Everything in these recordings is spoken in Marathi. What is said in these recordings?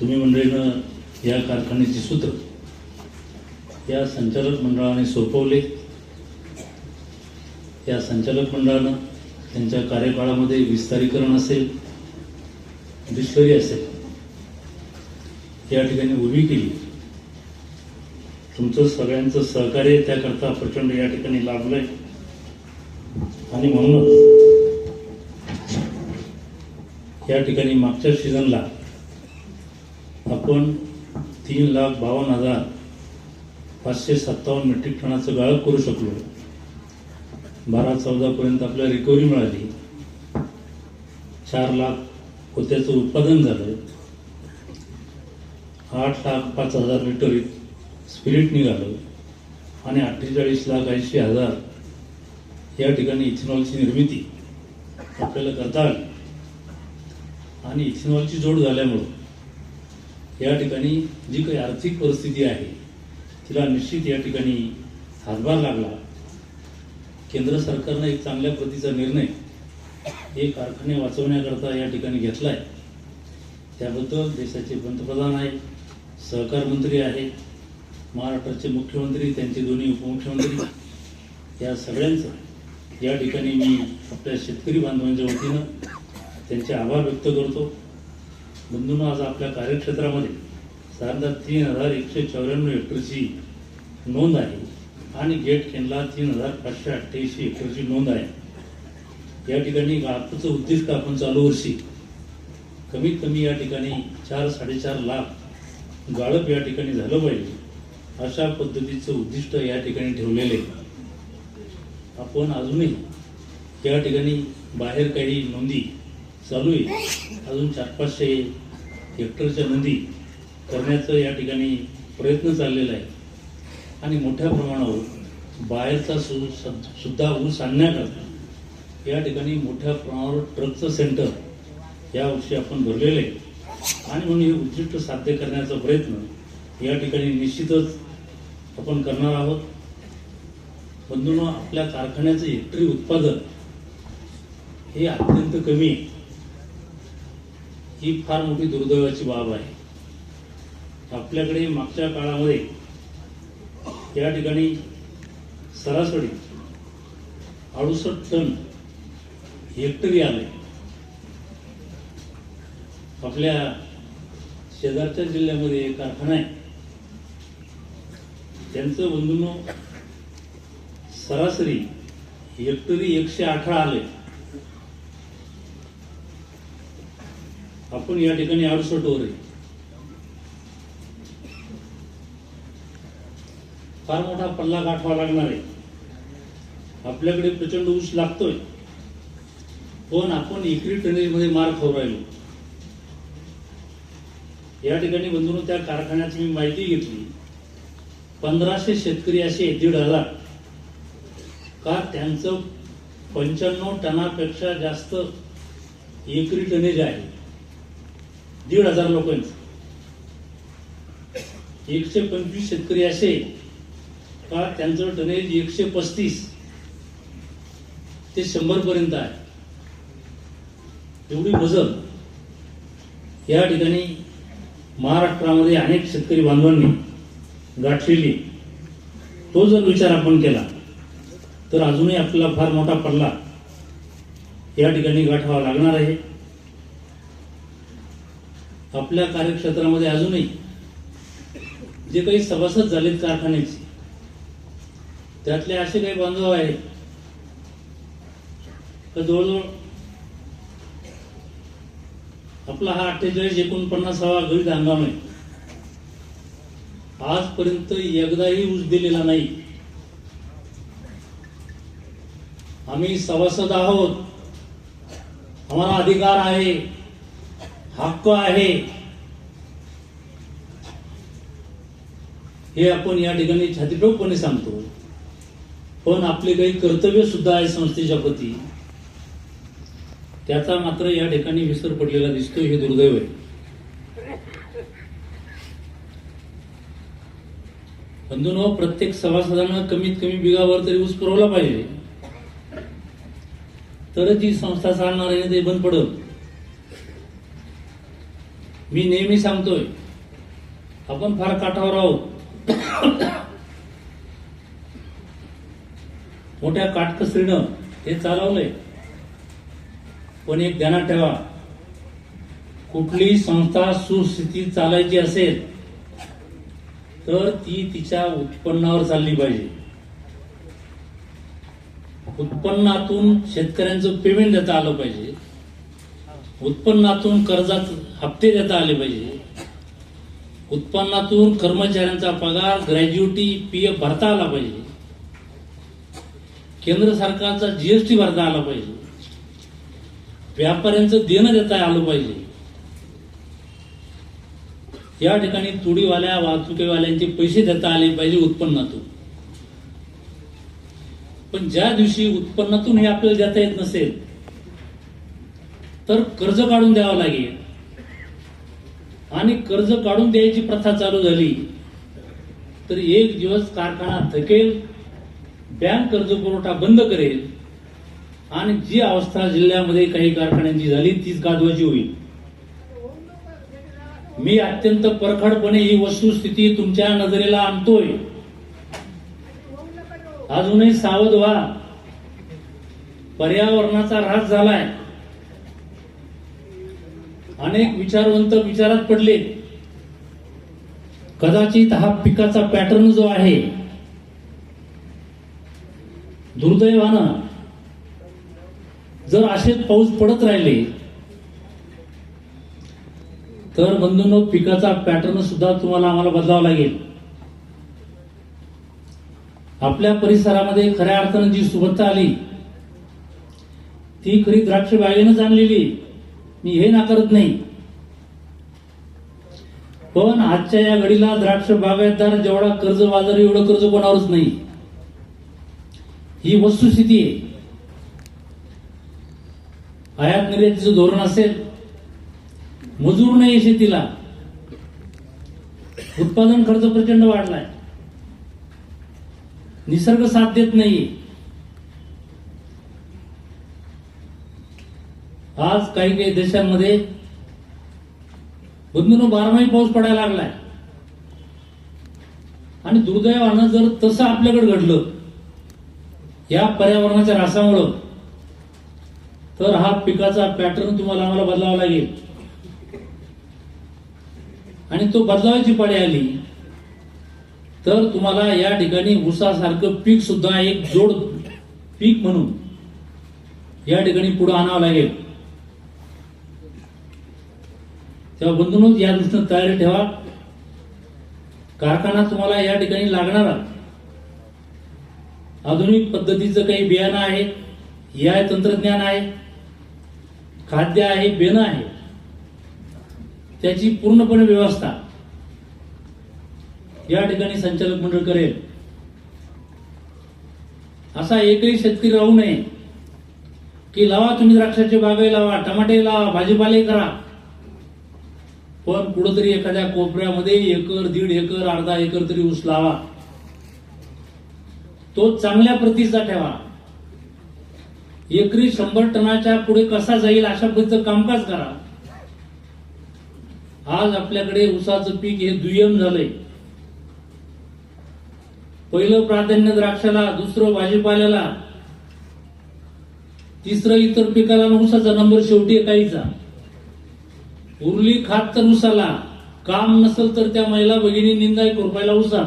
तुम्ही मंडळीनं या कारखान्याची सूत्र या संचालक मंडळाने सोपवले. या संचालक मंडळानं त्यांच्या कार्यकाळामध्ये विस्तारीकरण असेल डिस्करी असेल या ठिकाणी उभी केली. तुमचं सगळ्यांचं सहकार्य त्याकरता प्रचंड या ठिकाणी लाभलंय. आणि म्हणूनच या ठिकाणी मागच्या सीझनला आपण तीन लाख बावन्न हजार पाचशे सत्तावन्न मेट्रिक टनाचं गाळप करू शकलो. बारा चौदापर्यंत आपल्याला रिकव्हरी मिळाली. चार लाख पोत्याचं उत्पादन झालं. आठ लाख पाच हजार लिटर स्पिरिट निघालं. आणि अठ्ठेचाळीस लाख ऐंशी हजार या ठिकाणी इथेनॉलची निर्मिती आपल्याला करता आली. आणि इथेनॉलची जोड झाल्यामुळं या ठिकाणी जी काही आर्थिक परिस्थिती आहे तिला निश्चित या ठिकाणी हातभार लागला. केंद्र सरकारनं एक चांगल्या प्रतीचा निर्णय हे कारखाने वाचवण्याकरता या ठिकाणी घेतला आहे त्याबद्दल देशाचे पंतप्रधान आहेत सहकार मंत्री आहेत महाराष्ट्राचे मुख्यमंत्री त्यांचे दोन्ही उपमुख्यमंत्री या सगळ्यांचं या ठिकाणी मी आपल्या शेतकरी बांधवांच्या वतीनं त्यांचे आभार व्यक्त करतो. बंधूंनो आज आपल्या कार्यक्षेत्रामध्ये साधारणतः तीन हजार एकशे चौऱ्याण्णव हेक्टरची नोंद आहे आणि गेट केनला तीन हजार पाचशे अठ्ठ्याऐंशी हेक्टरची नोंद आहे. या ठिकाणी गाळपाचं उद्दिष्ट आपण चालू वर्षी कमीत कमी या ठिकाणी चार साडेचार लाख गाळप या ठिकाणी झालं पाहिजे अशा पद्धतीचं उद्दिष्ट या ठिकाणी ठेवलेले आपण अजूनही या ठिकाणी बाहेर काही नोंदी चालू आहे. अजून चार पाचशे हेक्टरच्या नदी करण्याचं या ठिकाणी प्रयत्न चाललेला आहे. आणि मोठ्या प्रमाणावर बाहेरचा सु सुद्धा ऊस आणण्याकरता या ठिकाणी मोठ्या प्रमाणावर ट्रकचं सेंटर या वर्षी आपण भरलेलं आहे. आणि म्हणून हे उद्दिष्ट साध्य करण्याचा प्रयत्न या ठिकाणी निश्चितच आपण करणार आहोत. बंधूंनो आपल्या कारखान्याचं हेक्टरी उत्पादन हे अत्यंत कमी आहे. ही फार मोठी दुर्दैवाची बाब आहे. आपल्याकडे मागच्या काळामध्ये या ठिकाणी सरासरी अडुसष्ट टन हेक्टरी आले. आपल्या शेजारच्या जिल्ह्यामध्ये एक कारखाना आहे. त्यांचं बंधून सरासरी हेक्टरी एकशे अठरा आले. आपण या ठिकाणी अडुसष्ट आहे. फार मोठा पल्ला गाठवा लागणार आहे. आपल्याकडे प्रचंड ऊस लागतोय. पण आपण एकरी टनेजमध्ये मार खाऊ राहिलो या ठिकाणी बंधून त्या कारखान्याची मी माहिती घेतली. पंधराशे शेतकरी असे दीड हजार का त्यांचं पंच्याण्णव टनापेक्षा जास्त एकरी टनेज आहे? दीड हजार लोकांचं. एकशे पंचवीस शेतकरी असे का त्यांचं टनेज एकशे पस्तीस? ते शंभर पर्यंत आहे. एवढी मजल. या ठिकाणी महाराष्ट्रामध्ये अनेक शेतकरी बांधवांनी गाठलेली तो जर विचार आपण केला तर अजूनही आपल्याला फार मोठा पडला. या ठिकाणी गाठावा लागणार आहे. आपल्या कार्यक्षेत्रामध्ये अजूनही जे काही सभासद झालेत कारखान्याचे त्यातले असे काही बांधव आहेत का? जवळजवळ आपला हा अठ्ठेचाळीस एकोणपन्नासावा गळीत हंगाम आहे. आजपर्यंत एकदाही ऊस दिलेला नाही. आम्ही सभासद आहोत. आम्हाला अधिकार आहे. हक्क आहे. हे आपण या ठिकाणी छातीटोकपणे सांगतो. पण आपले काही कर्तव्य सुद्धा आहे संस्थेच्या प्रती. त्याचा मात्र या ठिकाणी विसर पडलेला दिसतो हे दुर्दैव आहे. बंधून प्रत्येक सभासदांना कमीत कमी बिगावर तरी ऊस पुरवला पाहिजे. तरच ही संस्था चालणार आहे ते बंद पडत मी नेहमी सांगतोय आपण फार काठावर आहोत. मोठ्या काटकसरीनं हे चालवलंय. पण एक ध्यानात ठेवा कुठली संस्था सुस्थितीत चालायची असेल तर ती तिच्या उत्पन्नावर चालली पाहिजे. उत्पन्नातून शेतकऱ्यांचं पेमेंट देता आलं पाहिजे. उत्पन्नातून कर्जाचं हप्ते देता आले पाहिजे. उत्पन्नातून कर्मचाऱ्यांचा पगार ग्रॅज्युटी पीएफ भरता आला पाहिजे. केंद्र सरकारचा जीएसटी भरता आला पाहिजे. व्यापाऱ्यांचं देणं देता आलं पाहिजे. या ठिकाणी तुडीवाल्या वाहतुकीवाल्यांचे पैसे देता आले पाहिजे उत्पन्नातून. पण ज्या दिवशी उत्पन्नातून हे आपल्याला देता येत नसेल तर कर्ज काढून द्यावं लागेल. आणि कर्ज काढून द्यायची प्रथा चालू झाली तर एक दिवस कारखाना थकेल बँक कर्ज पुरवठा बंद करेल आणि जी अवस्था जिल्ह्यामध्ये काही कारखान्यांची झाली तीच गाजवाची होईल. मी अत्यंत परखडपणे ही वस्तुस्थिती तुमच्या नजरेला आणतोय. अजूनही सावध व्हा. पर्यावरणाचा ऱ्हास झालाय. अनेक विचारवंत विचारात पडले. कदाचित हा पिकाचा पॅटर्न जो आहे दुर्दैवानं जर असेच पाऊस पडत राहिले तर बंधूंनो पिकाचा पॅटर्न सुद्धा तुम्हाला आम्हाला बदलावा लागेल. आपल्या परिसरामध्ये खऱ्या अर्थानं जी सुबत्ता आली ती खरी द्राक्ष बागेनंच आणलेली. मी हे नाकारत नाही. पण आजच्या या घडीला द्राक्ष बागायतदार जेवढा कर्ज बाजार एवढं कर्ज कोणावरच नाही. ही वस्तुस्थिती आहे. आयात निर्यातीचं धोरण असेल मजूर नाही शेतीला. उत्पादन खर्च प्रचंड वाढलाय. निसर्ग साथ देत नाही आज काही काही देशांमध्ये बंधून बारमाही पाऊस पडायला लागलाय. आणि दुर्दैवानं जर तसं आपल्याकडे घडलं या पर्यावरणाच्या रासामुळं तर हा पिकाचा पॅटर्न तुम्हाला आम्हाला बदलावा लागेल. आणि तो बदलावायची पाळी आली तर तुम्हाला या ठिकाणी ऊसासारखं पीक सुद्धा एक जोड पीक म्हणून या ठिकाणी पुढे आणावं लागेल. तेव्हा बंधूनच या दृष्टीनं तयारी ठेवा. कारखाना तुम्हाला या ठिकाणी लागणारा आधुनिक पद्धतीचं काही बियाणं आहे या तंत्रज्ञान आहे खाद्य आहे बेनं आहे. त्याची पूर्णपणे व्यवस्था या ठिकाणी संचालक मंडळ करेल. असा एकही शेतकरी राहू नये की लावा तुम्ही द्राक्षाचे बागे लावा टमाटे लावा भाजीपाले करा. पण कुठंतरी एखाद्या कोपऱ्यामध्ये एकर दीड एकर अर्धा एकर तरी ऊस लावा. तो चांगल्या प्रतीचा ठेवा. एकरी शंभर टनाच्या पुढे कसा जाईल अशा पद्धतीचं कामकाज करा. आज आपल्याकडे ऊसाचं पीक हे दुय्यम झालंय. पहिलं प्राधान्य द्राक्षाला दुसरं भाजीपाल्याला तिसरं इतर पिकाला ऊसाचा नंबर शेवटी काहीचा उरली खात तर उसाला. काम नसेल तर त्या महिला भगिनी निंदा खुरपायला उसा.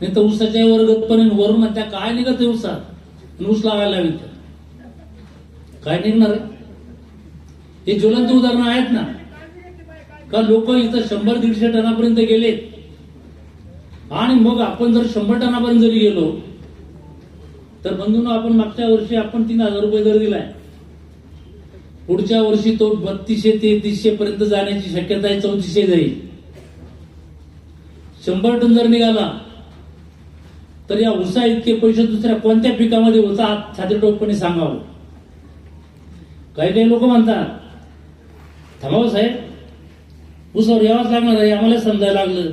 नाही तर ऊसाच्या वर्गतपणे वरून त्या काय निघत आहे ऊसात ऊस लावायला हवी काय निघणार आहे? हे ज्वलंत उदाहरणं आहेत ना? का लोक इथं शंभर दीडशे टनापर्यंत गेले? आणि मग आपण जर शंभर टनापर्यंत जरी गेलो तर बंधून आपण मागच्या वर्षी आपण तीन हजार रुपये दर दिलाय. पुढच्या वर्षी तो बत्तीसशे तेहतीसशे पर्यंत जाण्याची शक्यता आहे चौतीसशे जाईल. शंभर टन जर निघाला तर या उसा इतके पैसे दुसऱ्या कोणत्या पिकामध्ये होता हात सांगावं? काही काही लोक म्हणतात थांबाव साहेब उसावर यावाच लागणार आहे आम्हाला समजायला लागलं.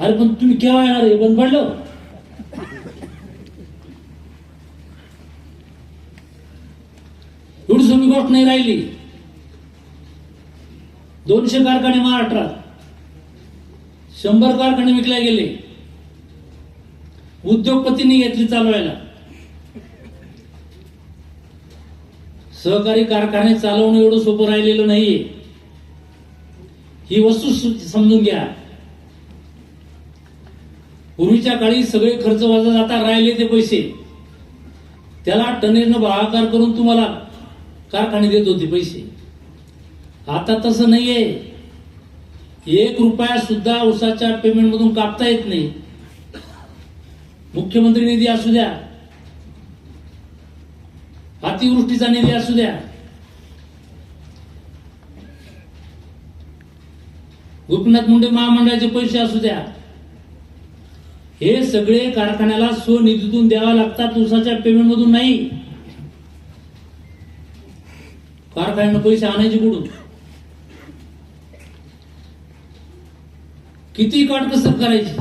अरे पण तुम्ही केव्हा येणार आहे? बंद पडलं. एवढी गोष्ट नाही राहिली. दोनशे कारखाने महाराष्ट्रात. शंभर कारखाने विकले गेले. उद्योगपतींनी घेतली चालवायला. सहकारी कारखाने चालवणं एवढं सोपं राहिलेलं नाहीये. ही वस्तू समजून घ्या. पूर्वीच्या काळी सगळे खर्च वजा जाता राहिले ते पैसे. त्याला टनेजनं भागाकार करून तुम्हाला कारखाने देत होते पैसे. आता तसं नाहीये. एक रुपया सुद्धा उसाच्या पेमेंट मधून कापता येत नाही. मुख्यमंत्री निधी असू द्या. अतिवृष्टीचा निधी असू द्या. गोपीनाथ मुंडे महामंडळाचे पैसे असू द्या. हे सगळे कारखान्याला स्वनिधीतून द्यावा लागतात. उसाच्या पेमेंटमधून नाही. कारखान्यानं पैसे आणायचे कुठून? किती काटकसर करायची?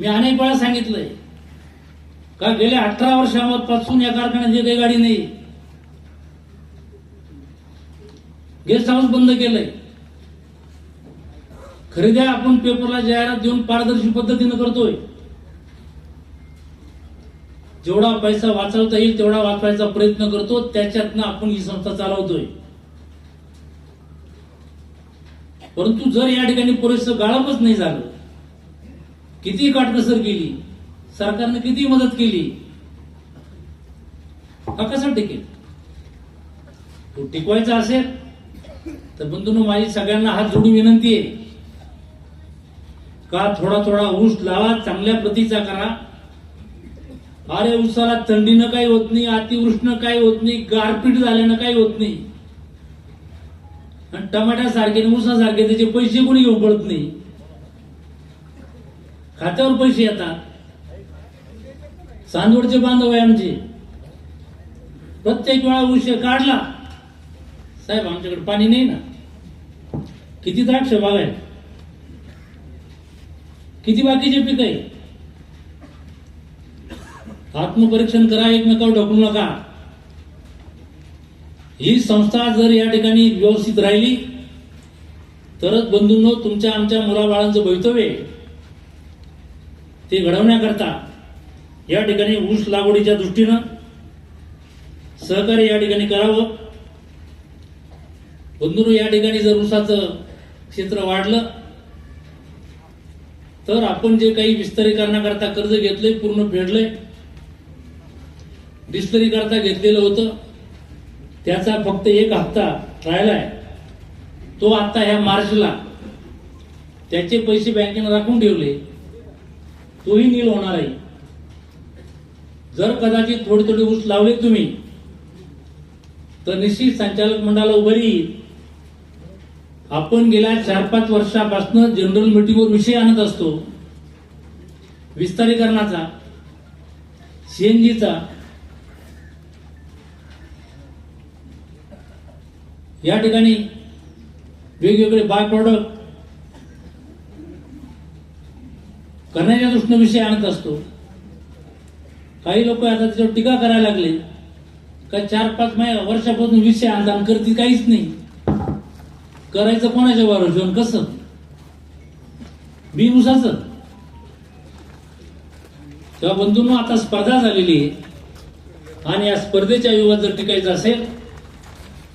मी अनेक वेळा सांगितलंय. का गेल्या अठरा वर्षापासून या कारखान्यात काही गाडी नाही. गेस्ट हाऊस बंद केलंय. खरेद्या आपण पेपरला जाहिरात देऊन पारदर्शी पद्धतीनं करतोय. जेवढा पैसा वाचवता येईल तेवढा वाचवायचा प्रयत्न करतो त्याच्यातनं आपण ही संस्था चालवतोय. परंतु जर या ठिकाणी पुरेसं गाळपच नाही झालं किती काटकसर केली सरकारने किती मदत केली हा कसा टिकेल? तो टिकवायचा असेल तर बंधून माझी सगळ्यांना हात जोडून विनंती आहे. का थोडा थोडा ऊस लावा चांगल्या प्रतीचा करा अरे उसाला थंडीनं काही होत नाही अतिवृष्ण काही होत नाही गारपीट झाल्यानं काही होत नाही. आणि टमाट्यासारखे उसासारखे त्याचे पैसे कोणी घेऊन पडत नाही? खात्यावर पैसे येतात. चांदोडचे बांधव आहे आमचे. प्रत्येक वेळा ऊस काढला. साहेब आमच्याकडे पाणी नाही ना. किती द्राक्ष बाग आहे किती बाकीचे पीक आहे? आत्मपरीक्षण करा एकमेकावर ढकलू नका. ही संस्था जर या ठिकाणी व्यवस्थित राहिली तरच बंधूंनो तुमच्या आमच्या मुलाबाळांचं भवितव्य ते घडवण्याकरता या ठिकाणी ऊस लागवडीच्या दृष्टीनं सहकार्य या ठिकाणी करावं. बंधूंनो या ठिकाणी जर ऊसाचं क्षेत्र वाढलं तर आपण जे काही विस्तारीकरणाकरता कर्ज घेतलंय पूर्ण फेडलंय डिक्शनरी करता घेतलेलं होतं. त्याचा फक्त एक हप्ता राहिलाय तो आता ह्या मार्चला. त्याचे पैसे बँकेनं राखून ठेवले. तोही नील होणार आहे जर कदाचित थोडे थोडे ऊस लावले तुम्ही तर निश्चित संचालक मंडळाला उभं येईल आपण गेल्या चार पाच वर्षापासून जनरल मीटिंगवर विषय आणत असतो. विस्तारीकरणाचा सीएनजीचा या ठिकाणी वेगवेगळे बाय प्रॉडक्ट करण्याच्या दृष्टीने विषय आणत असतो. काही लोक आता त्याच्यावर टीका करायला लागले. का चार पाच महिन्या वर्षापासून विषय आणतात करते काहीच नाही. करायचं कोणाच्या भरोशावर कसं? बिनउसाचं तेव्हा बंधूंना आता स्पर्धा झालेली आहे. आणि या स्पर्धेच्या युगात जर टिकायचं असेल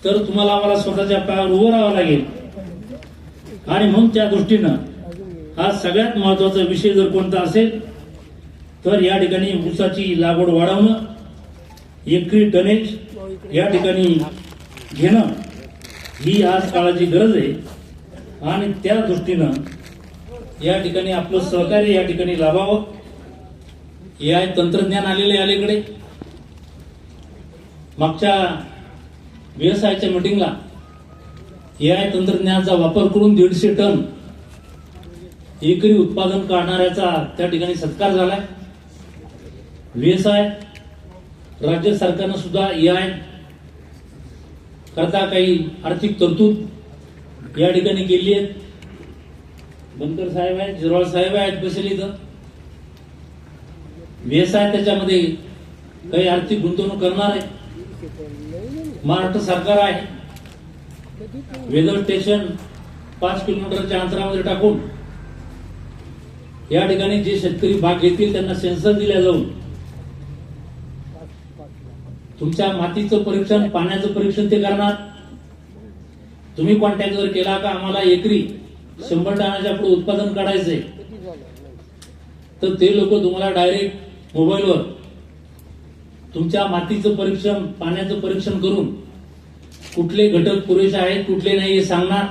तर तुम्हाला आम्हाला स्वतःच्या पायावर उभं राहावं लागेल. आणि म्हणून त्या दृष्टीनं हा सगळ्यात महत्त्वाचा विषय जर कोणता असेल तर या ठिकाणी ऊसाची लागवड वाढवणं एकरी टनेज या ठिकाणी घेणं ही आज काळाची गरज आहे. आणि त्या दृष्टीनं या ठिकाणी आपलं सहकार्य या ठिकाणी लाभावं. ए आय तंत्रज्ञान आलेलं आहे अलीकडे. मागच्या व्यवसायाच्या मिटिंगला ए आय तंत्रज्ञानाचा वापर करून दीडशे टन एकरी उत्पादन काढणाऱ्याचा त्या ठिकाणी सत्कार झालाय. व्यवसाय राज्य सरकारनं सुद्धा ए आय करता काही आर्थिक तरतूद या ठिकाणी केली आहे. बनकर साहेब आहेत जिरवाळ साहेब आहेत बसले इथं. व्यवसाय त्याच्यामध्ये काही आर्थिक गुंतवणूक करणार आहे. महाराष्ट्र सरकार आहे. वेदर स्टेशन पाच किलोमीटरच्या अंतरामध्ये टाकून या ठिकाणी जे शेतकरी भाग घेतील त्यांना सेन्सर दिल्या जाऊन तुमच्या मातीचं परीक्षण पाण्याचं परीक्षण ते करणार. तुम्ही कॉन्टॅक्ट जर केला का आम्हाला एकरी शंभर टनाच्या पुढे उत्पादन काढायचंय. तर ते लोक तुम्हाला डायरेक्ट मोबाईलवर तुमच्या मातीचं परीक्षण पाण्याचं परीक्षण करून कुठले घटक पुरेसे आहेत कुठले नाही हे सांगणार?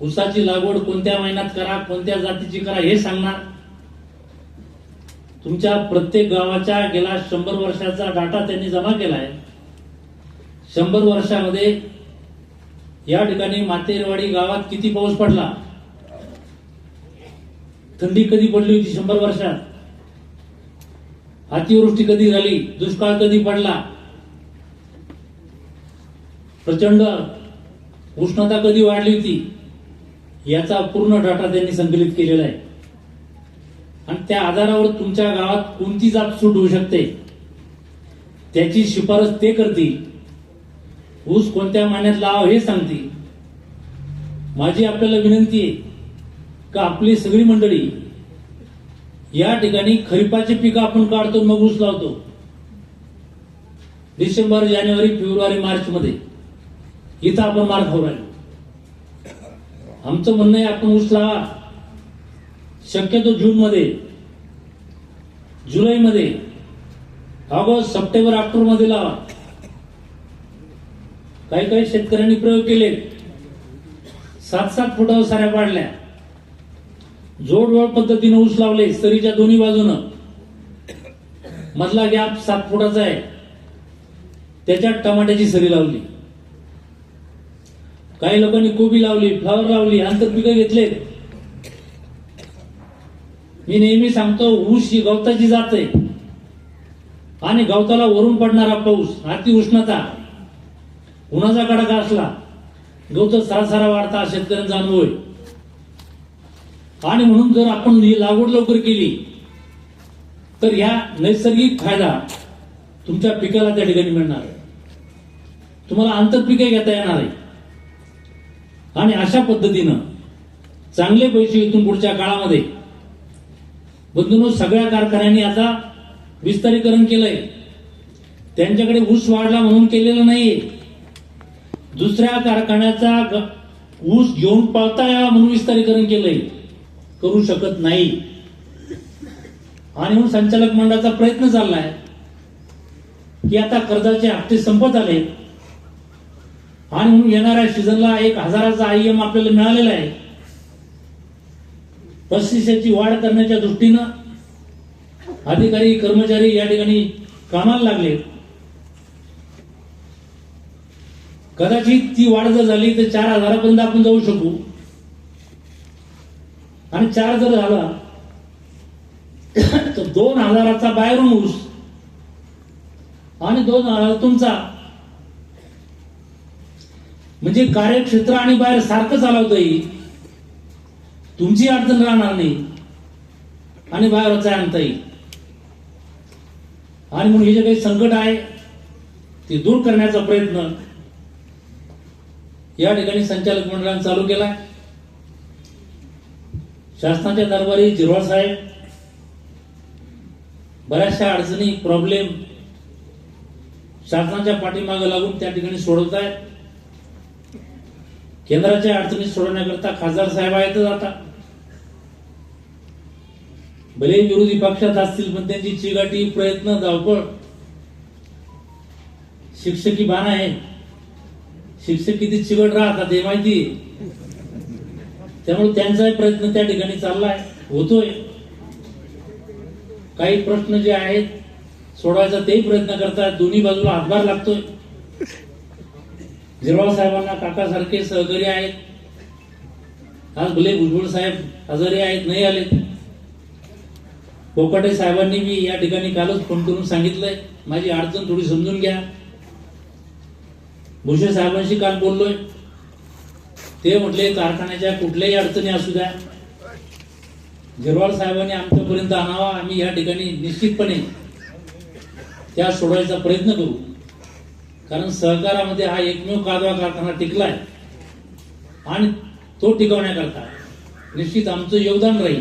ऊसाची लागवड कोणत्या महिन्यात करा कोणत्या जातीची करा हे सांगणार? तुमच्या प्रत्येक गावाच्या गेल्या शंभर वर्षाचा डाटा त्यांनी जमा केलाय. शंभर वर्षामध्ये या ठिकाणी मातेरवाडी गावात किती पाऊस पडला? थंडी कधी पडली होती शंभर वर्षात? अतिवृष्टी कधी झाली? दुष्काळ कधी पडला? प्रचंड उष्णता कधी वाढली होती? याचा पूर्ण डाटा त्यांनी संकलित केलेला आहे. आणि त्या आधारावर तुमच्या गावात कोणती जात सूट होऊ शकते? त्याची शिफारस ते करतील. ऊस कोणत्या महिन्यात लाव हे सांगतील. माझी आपल्याला विनंती आहे का आपली सगळी मंडळी या ठिकाणी खरीपाची पिकं आपण काढतो मग ऊस लावतो. डिसेंबर जानेवारी फेब्रुवारी मार्च मध्ये इथं आपण मार खाऊ राहिलो. आमचं म्हणणं आहे आपण ऊस लावा. शक्यतो जून मध्ये जुलै मध्ये ऑगस्ट सप्टेंबर ऑक्टोबरमध्ये लावा. काही काही शेतकऱ्यांनी प्रयोग केले सात सात फुटावर साऱ्या पाडल्या जोडवळ पद्धतीने ऊस लावले सरीच्या दोन्ही बाजूनं. मधला गॅप सात फुटाचा आहे. त्याच्यात टमाट्याची सरी लावली. काही लोकांनी कोबी लावली फ्लावर लावली आंतरपिकं घेतले मी नेहमी सांगतो ऊस ही गवताची जात आहे. आणि गवताला वरून पडणारा पाऊस अति उष्णता. उन्हाचा कडका असला गवत सारा वाढता शेतकऱ्यांचा अनुभव आहे. आणि म्हणून जर आपण ही लागवड लवकर केली तर ह्या नैसर्गिक फायदा तुमच्या पिकाला त्या ठिकाणी मिळणार आहे. तुम्हाला आंतरपिके घेता येणार आहे. आणि अशा पद्धतीनं चांगले पैसे इथून पुढच्या काळामध्ये बंधून सगळ्या कारखान्यांनी आता विस्तारीकरण केलंय. त्यांच्याकडे ऊस वाढला म्हणून केलेलं नाहीये. दुसऱ्या कारखान्याचा ग- ऊस घेऊन पळता यावा म्हणून विस्तारीकरण केलंय. करू शकत नाही. आणि म्हणून संचालक मंडळाचा प्रयत्न चाललाय की आता कर्जाचे हप्ते संपत आले. आणि म्हणून येणाऱ्या सीझनला एक हजाराचा आयएम आपल्याला मिळालेला आहे. पस्तीसाची वाढ करण्याच्या दृष्टीनं अधिकारी कर्मचारी या ठिकाणी कामाला लागले. कदाचित ती वाढ जर झाली तर चार हजारापर्यंत आपण जाऊ शकू. आणि चार जर झाला तर दोन हजाराचा बाहेरून ऊस. आणि दोन हजार तुमचा. म्हणजे कार्यक्षेत्र आणि बाहेर सारखं चालवता येईल तुमची अडचण राहणार नाही. आणि बाहेरचा आणता येईल आणि म्हणून हे जे काही संकट आहे ते दूर करण्याचा प्रयत्न या ठिकाणी संचालक मंडळाने चालू केलाय. शासनाच्या दरबारी जिरवाळ साहेब बऱ्याचशा अडचणी प्रॉब्लेम शासनाच्या पाठीमागे लागून त्या ठिकाणी सोडवत आहेत. केंद्राच्या अडचणी सोडवण्याकरता खासदार साहेब आहेतच आता. भले विरोधी पक्षात असतील पण त्यांची चिगाटी प्रयत्न धावपळ शिक्षकी बाण आहे. शिक्षक किती चिकट राहतात हे माहिती आहे. त्यामुळे त्यांचाही प्रयत्न त्या ठिकाणी चाललाय होतोय. काही प्रश्न जे आहेत सोडवायचा तेही प्रयत्न करतात दोन्ही बाजूला हातभार लागतोय. जिरवाळ साहेबांना काकासारखे सहकारी आहेत. आज भले भुजबळ साहेब आजारी आहेत नाही आलेत कोकाटे साहेबांनी मी या ठिकाणी कालच फोन करून सांगितलंय. माझी अडचण थोडी समजून घ्या. भुसे साहेबांशी काल बोललोय. ते म्हटले कारखान्याच्या कुठल्याही अडचणी असू द्या. गिरवाळ साहेबांनी आमच्यापर्यंत आणावा. आम्ही या ठिकाणी निश्चितपणे त्या सोडवायचा प्रयत्न करू. कारण सहकारामध्ये हा एकमेव कादवा कारखाना टिकलाय आणि तो टिकवण्याकरता निश्चित आमचं योगदान राहील.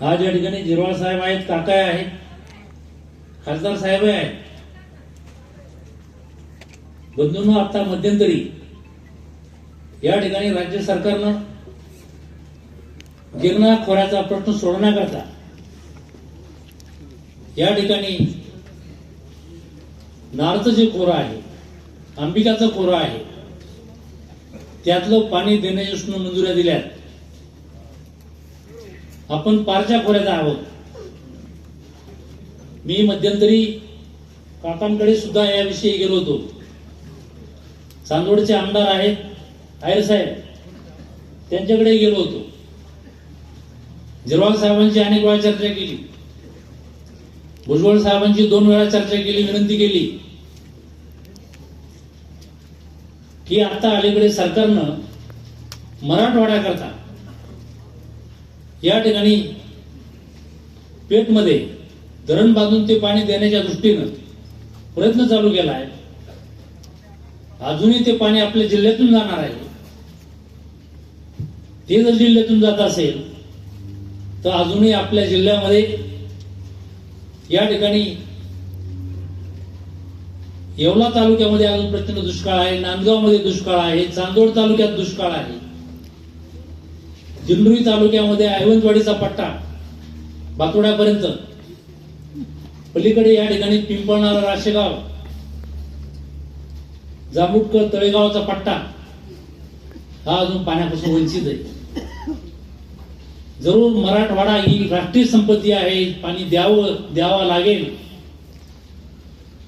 आज या ठिकाणी जिरवाळ साहेब आहेत काकाय आहेत खासदार साहेब आहेत. बंधूंनो आता मध्यंतरी या ठिकाणी राज्य सरकारनं गिरणा खोऱ्याचा प्रश्न सोडवण्याकरता या ठिकाणी नारचं जे खोरं आहे अंबिकाचं खोरं आहे त्यातलं पाणी देण्याच्या सुद्धा मंजुऱ्या दिल्यात. आपण पारच्या खोऱ्यात आहोत. मी मध्यंतरी काकांकडे सुद्धा याविषयी गेलो होतो. चांदोडचे आमदार आहेत. आयर साहेब त्यांच्याकडे गेलो होतो. जिरवाल साहेबांची अनेक वेळा चर्चा केली. भुजबळ साहेबांची दोन वेळा चर्चा केली विनंती केली. की आता अलीकडे सरकारनं मराठवाड्याकरता या ठिकाणी पेठमध्ये धरण बांधून ते पाणी देण्याच्या दृष्टीनं प्रयत्न चालू केला आहे. अजूनही ते पाणी आपल्या जिल्ह्यातून जाणार आहे. ते जर जिल्ह्यातून जात असेल तर अजूनही आपल्या जिल्ह्यामध्ये या ठिकाणी येवला तालुक्यामध्ये अजून प्रचंड दुष्काळ आहे नांदगावमध्ये दुष्काळ आहे चांदोड तालुक्यात दुष्काळ आहे. जिंडुरी तालुक्यामध्ये ऐवंतवाडीचा पट्टा बातोड्यापर्यंत. पलीकडे या ठिकाणी पिंपळणारा राशेगाव जांबुटकर तळेगावचा पट्टा हा अजून पाण्यापासून वंचित आहे. जरूर मराठवाडा ही राष्ट्रीय संपत्ती आहे पाणी द्यावं द्यावा लागेल.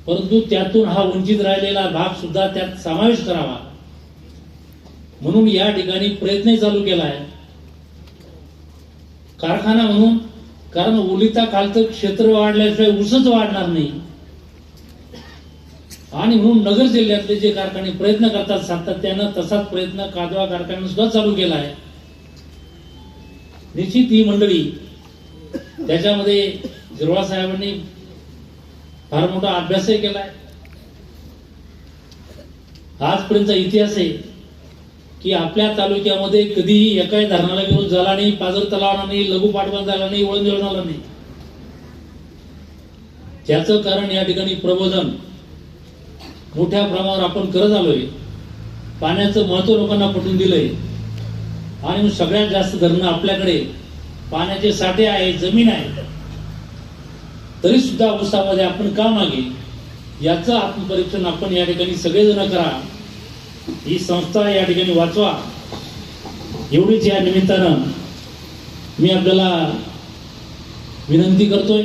परंतु त्यातून हा वंचित राहिलेला भाग सुद्धा त्यात समावेश करावा. म्हणून या ठिकाणी प्रयत्न चालू केला आहे कारखाना म्हणून कारण ओलिता खालचं क्षेत्र वाढल्याशिवाय ऊसच वाढणार नाही. आणि म्हणून नगर जिल्ह्यातले जे कारखाने प्रयत्न करतात सातत्यानं तसाच प्रयत्न कादवा कारखान्यानं सुद्धा चालू केला आहे निश्चित ही मंडळी त्याच्यामध्ये जिरवा साहेबांनी फार मोठा अभ्यासही केलाय. आजपर्यंतचा इतिहास आहे की आपल्या तालुक्यामध्ये कधीही एकाही धरणाला घेऊन झाला नाही पाजर तलावाला नाही लघु पाटबंध झाला नाही वळण जेवणाला नाही. त्याचं कारण या ठिकाणी प्रबोधन मोठ्या प्रमाणावर आपण करत आलोय. पाण्याचं महत्त्व लोकांना पटवून दिलंय. आणि सगळ्यात जास्त धरणं आपल्याकडे पाण्याचे साठे आहे जमीन आहे. तरी सुद्धा ऊसामध्ये आपण का मागे? याचं आत्मपरीक्षण आपण या ठिकाणी सगळेजण करा. ही संस्था या ठिकाणी वाचवा. एवढीच या निमित्तानं मी आपल्याला विनंती करतोय.